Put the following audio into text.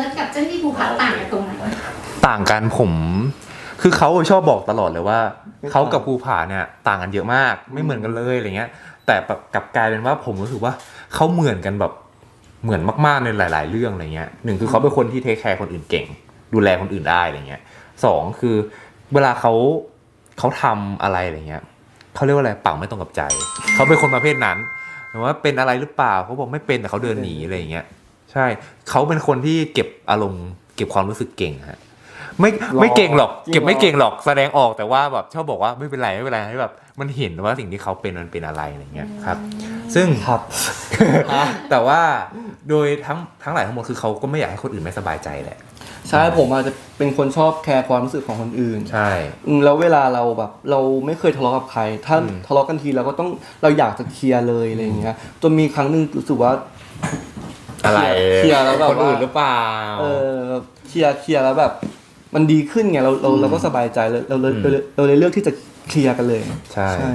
ร์ชกับเจ้าหน้าที่ภูผาต่างกันตรงไหนต่างกันผม คือเขาชอบบอกตลอดเลยว่าไม่ต่างเขากับภูผาเนี่ยต่างกันเยอะมากไม่เหมือนกันเลยอะไรเงี้ย แต่แบบกลับกลายเป็นว่าผมรู้สึกว่าเขาเหมือนกันแบบเหมือนมากๆในหลาย ๆ เรื่องอะไรเงี้ยหนึ่งคือเขาเป็นคนที่เทคแคร์คนอื่นเก่ง ดูแลคนอื่นได้อะไรเงี้ยสองคือเวลาเขาเขาทำอะไรอะไรเงี้ยเขาเรียกว่าอะไรเป่าไม่ตรงกับใจเขาเป็นคนประเภทนั้นแต่ว่าเป็นอะไรหรือเปล่าเขาบอกไม่เป็นแต่เขาเดินหนีอะไรอย่างเงี้ย ใช่ เขาเป็นคนที่เก็บอารมณ์เก็บความรู้สึกเก่งฮะไม่ไม่เก่งหรอกจริงเก็บไม่เหรอเก่งหรอกแสดงออกแต่ว่าแบบชอบบอกว่าไม่เป็นไรไม่เป็นไรให้แบบ มันเห็นว่าสิ่งที่เขาเป็นมันเป็นอะไรอะไรเงี้ยครับ ซึ่งครับ แต่ว่าโดยทั้งทั้งหลายทั้งหมดคือเขาก็ไม่อยากให้คนอื่นไม่สบายใจแหละใช่ผมอาจจะเป็นคนชอบแคร์ความรู้สึกของคนอื่น ใช่อืมแล้วเวลาเราแบบเราไม่เคยทะเลาะกับใคร ถ้าอืมทะเลาะกันทีเราก็ต้องเราอยากจะเคลียร์เลยอะไรอย่างเงี้ยจนมีครั้งหนึ่งรู้สึกว่า อะไรเคลียร์แล้วแบบคนอื่นว่าหรือเปล่า เออเคลียร์เคลียร์แล้วแบบ มันดีขึ้นไงเราเราเราก็สบายใจเลยเราเลยเราเลยเราเลยเลือกที่จะเคลียร์กันเลย ใช่ใช่